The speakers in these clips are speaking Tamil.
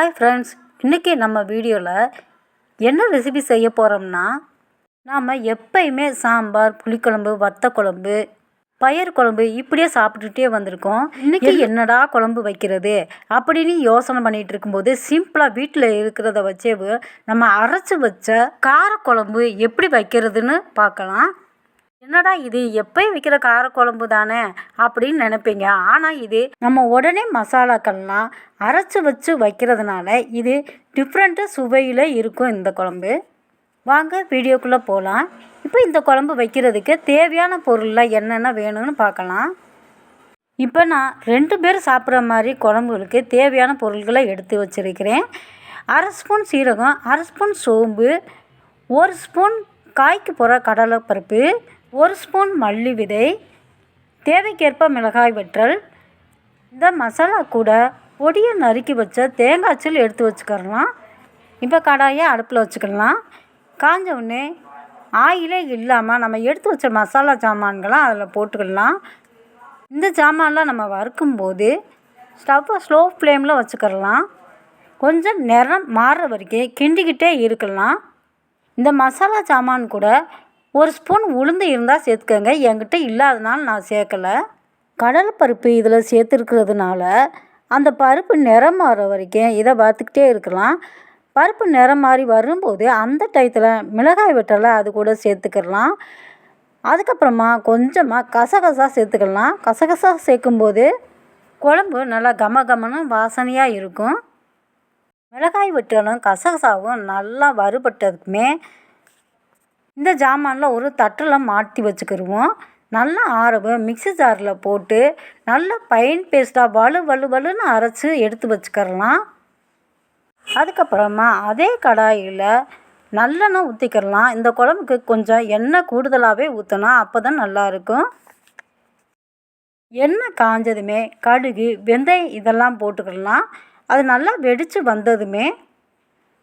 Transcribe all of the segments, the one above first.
ஹாய் ஃப்ரெண்ட்ஸ் இன்றைக்கி நம்ம வீடியோவில் என்ன ரெசிபி செய்ய போகிறோம்னா நாம் எப்பயுமே சாம்பார் புளிக்குழம்பு வத்த குழம்பு பயிர் குழம்பு இப்படியே சாப்பிட்டுட்டே வந்திருக்கோம். இன்றைக்கி என்னடா குழம்பு வைக்கிறது அப்படின்னு யோசனை பண்ணிகிட்டு இருக்கும்போது சிம்பிளாக வீட்டில் இருக்கிறத வச்சே நம்ம அரைச்சி வச்ச காரக்குழம்பு எப்படி வைக்கிறதுன்னு பார்க்கலாம். என்னடா இது? எப்பயும் கார காரக்குழம்பு தானே? அப்படின்னு நினைப்பீங்க. ஆனால் இது நம்ம உடனே மசாலாக்கள்லாம் அரைச்சி வச்சு வைக்கிறதுனால இது டிஃப்ரெண்ட்டு சுவையில் இருக்கும் இந்த குழம்பு. வாங்க வீடியோக்குள்ளே போகலாம் இப்போ இந்த குழம்பு வைக்கிறதுக்கு தேவையான பொருளெலாம் என்னென்ன வேணும்னு பார்க்கலாம். இப்போ நான் ரெண்டு பேர் சாப்பிட்ற மாதிரி குழம்புகளுக்கு தேவையான பொருள்களை எடுத்து வச்சுருக்கிறேன். அரை ஸ்பூன் சீரகம் அரை ஸ்பூன் சோம்பு ஒரு ஸ்பூன் காய்க்கு போகிற கடலைப்பருப்பு ஒரு ஸ்பூன் மல்லி விதை தேவைக்கேற்ப மிளகாய் வற்றல் இந்த மசாலா கூட பொடியை நறுக்கி வச்ச தேங்காய்ச்சல் எடுத்து வச்சுக்கிறலாம். இப்போ கடாயை அடுப்பில் வச்சுக்கலாம் காஞ்ச உடனே ஆயிலே இல்லாமல் நம்ம எடுத்து வச்ச மசாலா சாமான்களாம் அதில் போட்டுக்கலாம். இந்த சாமான்லாம் நம்ம வறுக்கும்போது ஸ்டவ்வை ஸ்லோ ஃப்ளேமில் வச்சுக்கிறலாம். கொஞ்சம் நிறம் மாறுற வரைக்கும் கிண்டிக்கிட்டே இருக்கலாம். இந்த மசாலா சாமான் கூட ஒரு ஸ்பூன் உளுந்து இருந்தால் சேர்த்துக்கோங்க. என்கிட்ட இல்லாதனால நான் சேர்க்கலை. கடலைப்பருப்பு இதில் சேர்த்துருக்கிறதுனால அந்த பருப்பு நிறம் மாற வரைக்கும் இதை பார்த்துக்கிட்டே இருக்கலாம். பருப்பு நிறம் மாறி வரும்போது அந்த டயத்தில் மிளகாய் வெட்டலை அது கூட சேர்த்துக்கலாம். அதுக்கப்புறமா கொஞ்சமாக கசகசா சேர்த்துக்கலாம். கசகசா சேர்க்கும்போது குழம்பு நல்லா கம கமனும் வாசனையாக இருக்கும். மிளகாய் வெட்டலும் கசகசாவும் நல்லா வறுபட்டதுக்குமே இந்த ஜாமானில் ஒரு தட்டில் மாட்டி வச்சுக்கிடுவோம் நல்லா ஆறவும் மிக்ஸி ஜாரில் போட்டு நல்லா பைன் பேஸ்ட்டாக வலு வலு வலுன்னு அரைச்சி எடுத்து வச்சுக்கிறலாம் அதுக்கப்புறமா அதே கடாயில் நல்லெண்ணெய் ஊற்றிக்கிடலாம் இந்த குழம்புக்கு கொஞ்சம் எண்ணெய் கூடுதலாகவே ஊற்றணும் அப்போ தான் நல்லாயிருக்கும் எண்ணெய் காஞ்சதுமே கடுகு வெந்தயம் இதெல்லாம் போட்டுக்கிடலாம். அது நல்லா வெடித்து வந்ததுமே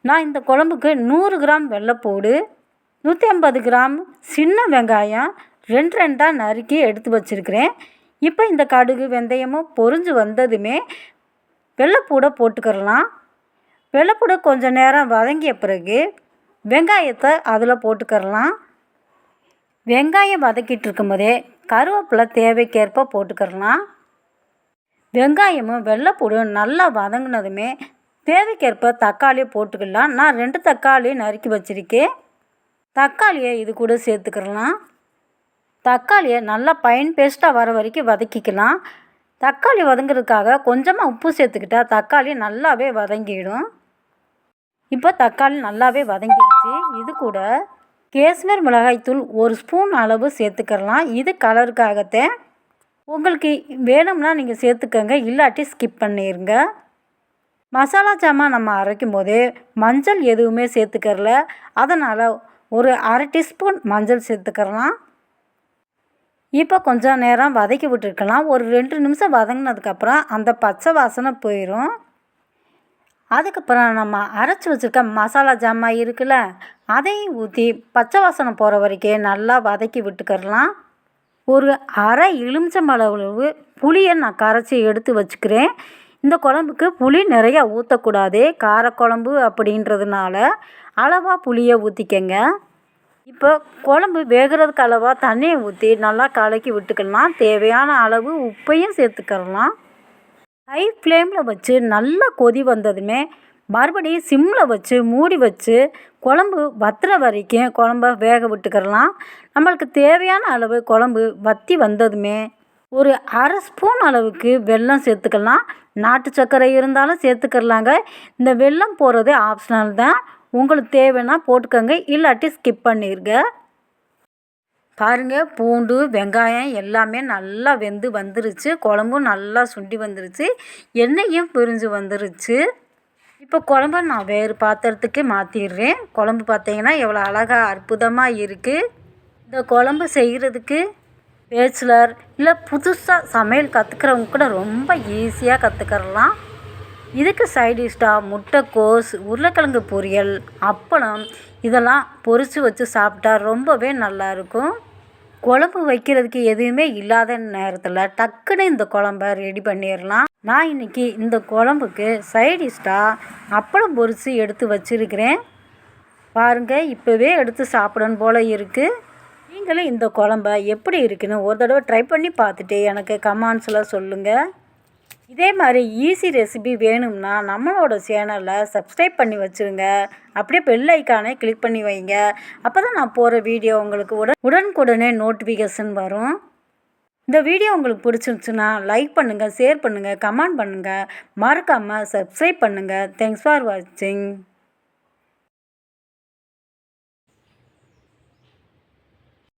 நான் இந்த குழம்புக்கு நூறு கிராம் வெள்ளைப்பூடு நூற்றி ஐம்பது கிராம் சின்ன வெங்காயம் ரெண்டு ரெண்டாக நறுக்கி எடுத்து வச்சுருக்கிறேன். இப்போ இந்த கடுகு வெந்தயமும் பொரிஞ்சு வந்ததுமே வெள்ளைப்பூடை போட்டுக்கிறலாம். வெள்ளைப்பூடை கொஞ்சம் நேரம் வதங்கிய பிறகு வெங்காயத்தை அதில் போட்டுக்கிறலாம். வெங்காயம் வதக்கிட்டு இருக்கும்போதே கருவேப்பிலை தேவைக்கேற்ப போட்டுக்கிறலாம். வெங்காயமும் வெள்ளைப்பூடும் நல்லா வதங்கினதுமே தேவைக்கேற்ப தக்காளியை போட்டுக்கலாம். நான் ரெண்டு தக்காளி நறுக்கி வச்சுருக்கேன். தக்காளியை இது கூட சேர்த்துக்கிறலாம். தக்காளியை நல்லா பயன் பேஸ்ட்டாக வர வரைக்கும் வதக்கிக்கலாம். தக்காளி வதங்குறதுக்காக கொஞ்சமாக உப்பு சேர்த்துக்கிட்டால் தக்காளி நல்லாவே வதங்கிடும். இப்போ தக்காளி நல்லாவே வதங்கிடுச்சு. இது கூட கேஷ்மீர் மிளகாய்த்தூள் ஒரு ஸ்பூன் அளவு சேர்த்துக்கிறலாம் இது கலருக்காகத்தான் உங்களுக்கு வேணும்னா நீங்கள் சேர்த்துக்கோங்க. இல்லாட்டி ஸ்கிப் பண்ணிடுங்க மசாலா சாமான் நம்ம அரைக்கும் போது மஞ்சள் எதுவுமே சேர்த்துக்கறல. அதனால் ஒரு அரை டீஸ்பூன் மஞ்சள் சேர்த்துக்கலாம். இப்போ கொஞ்சம் நேரம் வதக்கி விட்டுருக்கலாம். ஒரு ரெண்டு நிமிஷம் வதங்கினதுக்கப்புறம் அந்த பச்சை வாசனை போயிடும் அதுக்கப்புறம் நம்ம அரைச்சி வச்சுருக்க மசாலா ஜாமான் இருக்குல்ல அதையும் ஊற்றி பச்சை வாசனை போகிற வரைக்கும் நல்லா வதக்கி விட்டுக்கிறலாம். ஒரு அரை எலுமிச்சம்பழவு புளியை நான் கரைச்சி எடுத்து வச்சுக்கிறேன். இந்த குழம்புக்கு புளி நிறையா ஊற்றக்கூடாது காரக்குழம்பு அப்படின்றதுனால அளவாக புளியை ஊற்றிக்கங்க இப்போ குழம்பு வேகிறதுக்கு அளவாக தண்ணியை ஊற்றி நல்லா கலக்கி விட்டுக்கலாம் தேவையான அளவு உப்பையும் சேர்த்துக்கலாம் ஹை ஃப்ளேமில் வச்சு நல்லா கொதி வந்ததுமே மறுபடியும் சிம்மில் வச்சு மூடி வச்சு குழம்பு வத்துற வரைக்கும் குழம்ப வேக விட்டுக்கிறலாம். நம்மளுக்கு தேவையான அளவு குழம்பு வத்தி வந்ததுமே ஒரு அரை ஸ்பூன் அளவுக்கு வெல்லம் சேர்த்துக்கலாம். நாட்டு சர்க்கரை இருந்தாலும் சேர்த்துக்கிறலாங்க இந்த வெல்லம் போடுறது ஆப்ஷனல் தான். உங்களுக்கு தேவைன்னா போட்டுக்கோங்க. இல்லாட்டி ஸ்கிப் பண்ணிடுங்க பாருங்கள் பூண்டு வெங்காயம் எல்லாமே நல்லா வெந்து வந்துருச்சு. குழம்பும் நல்லா சுண்டி வந்துருச்சு. எண்ணெயும் பிரிஞ்சு வந்துருச்சு. இப்போ குழம்ப நான் வேறு பாத்திரத்துக்கு மாற்றிடுறேன் குழம்பு பார்த்தீங்கன்னா எவ்வளோ அழகாக அற்புதமாக இருக்குது இந்த குழம்பு செய்கிறதுக்கு பேச்சுலர் இல்லை புதுசாக சமையல் கற்றுக்கிறவங்க கூட ரொம்ப ஈஸியாக கற்றுக்கறலாம் இதுக்கு சைடிஷ்டாக முட்டைக்கோஸ் உருளைக்கிழங்கு பொரியல் அப்பளம் இதெல்லாம் பொரித்து வச்சு சாப்பிட்டா ரொம்பவே நல்லாயிருக்கும் குழம்பு வைக்கிறதுக்கு எதுவுமே இல்லாத நேரத்தில் டக்குன்னு இந்த குழம்ப ரெடி பண்ணிடலாம் நான் இன்றைக்கி இந்த குழம்புக்கு சைடிஷ்டாக அப்பளம் பொரித்து எடுத்து வச்சுருக்கிறேன். பாருங்கள் இப்போவே எடுத்து சாப்பிடணும் போல் இருக்குது நீங்களும் இந்த குழம்ப எப்படி இருக்குன்னு ஒரு தடவை ட்ரை பண்ணி பார்த்துட்டு எனக்கு கமெண்ட்ஸில் சொல்லுங்கள் இதே மாதிரி ஈஸி ரெசிபி வேணும்னா நம்மளோட சேனலை சப்ஸ்கிரைப் பண்ணி வச்சுருங்க. அப்படியே பெல் ஐக்கானே கிளிக் பண்ணி வைங்க. அப்போ தான் நான் போகிற வீடியோ உங்களுக்கு உடன் உடனுக்குடனே நோட்டிஃபிகேஷன் வரும். இந்த வீடியோ உங்களுக்கு பிடிச்சிருந்துச்சுன்னா லைக் பண்ணுங்கள் ஷேர் பண்ணுங்கள் கமெண்ட் பண்ணுங்கள் மறக்காமல் சப்ஸ்கிரைப் பண்ணுங்கள் தேங்க்ஸ் ஃபார் வாட்சிங்